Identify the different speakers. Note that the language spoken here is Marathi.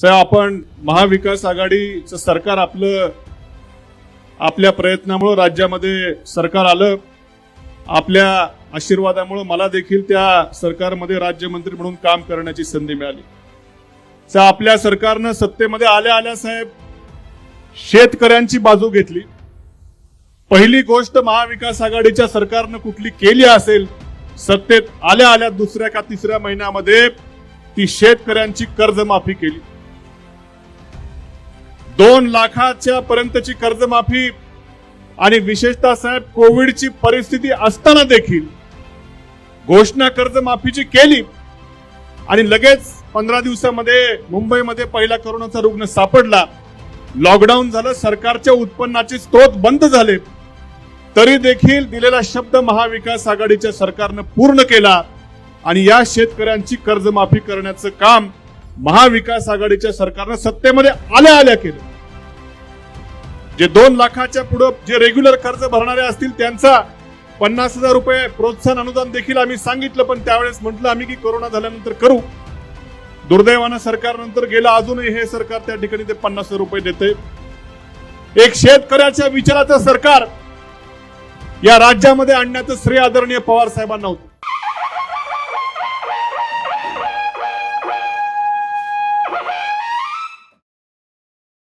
Speaker 1: साहेब आपण महाविकास आघाडीचं सरकार आपलं आपल्या प्रयत्नामुळं राज्यामध्ये सरकार आलं. आपल्या आशीर्वादामुळं मला देखील त्या सरकारमध्ये राज्यमंत्री म्हणून काम करण्याची संधी मिळाली. साहेब, आपल्या सरकारनं सत्तेमध्ये आल्या आल्या साहेब शेतकऱ्यांची बाजू घेतली. पहिली गोष्ट महाविकास आघाडीच्या सरकारनं कुठली केली असेल सत्तेत आल्या आल्या दुसऱ्या का तिसऱ्या महिन्यामध्ये ती शेतकऱ्यांची कर्जमाफी केली. दोन लाखाच्या पर्यंतची कर्जमाफी आणि विशेषतः साहेब कोविडची परिस्थिती असताना देखील घोषणा कर्जमाफीची केली आणि लगेच पंधरा दिवसामध्ये मुंबईमध्ये पहिला करोनाचा रुग्ण सापडला. लॉकडाऊन झालं सरकारच्या उत्पन्नाचे स्रोत बंद झाले. तरी देखील दिलेला शब्द महाविकास आघाडीच्या सरकारनं पूर्ण केला आणि या शेतकऱ्यांची कर्जमाफी करण्याचं काम महाविकास आघाडीच्या सरकारनं सत्तेमध्ये आल्या आल्या केलं. जे दोन लाखाच्या पुढे जे रेग्युलर खर्च भरणारे असतील त्यांचा पन्नास हजार रुपये प्रोत्साहन अनुदान देखील आम्ही सांगितलं पण त्यावेळेस म्हटलं आम्ही की कोरोना झाल्यानंतर करू. दुर्दैवानं सरकार नंतर गेलं अजूनही हे सरकार त्या ठिकाणी ते पन्नास हजार रुपये देते एक शेतकऱ्याच्या विचाराचं सरकार या राज्यामध्ये आणण्याचं श्रेय आदरणीय पवार साहेबांना होतं.